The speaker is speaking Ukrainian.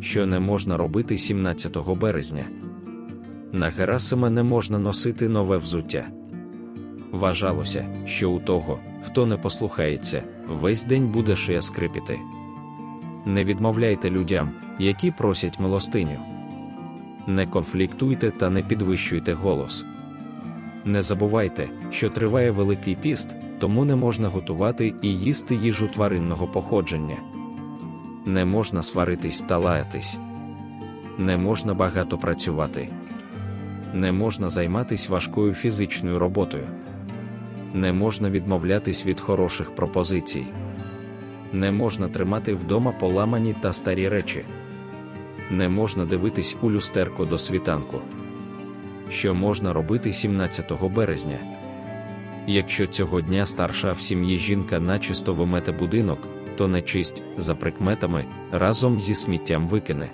що не можна робити 17 березня. На Герасима не можна носити нове взуття. Вважалося, що у того, хто не послухається, весь день буде шия скрипіти. Не відмовляйте людям, які просять милостиню. Не конфліктуйте та не підвищуйте голос. Не забувайте, що триває Великий піст, тому не можна готувати і їсти їжу тваринного походження. Не можна сваритись та лаятись. Не можна багато працювати. Не можна займатись важкою фізичною роботою. Не можна відмовлятись від хороших пропозицій. Не можна тримати вдома поламані та старі речі. Не можна дивитись у люстерко до світанку. Що можна робити 17 березня? Якщо цього дня старша в сім'ї жінка начисто вимете будинок, то нечисть, за прикметами, разом зі сміттям викине.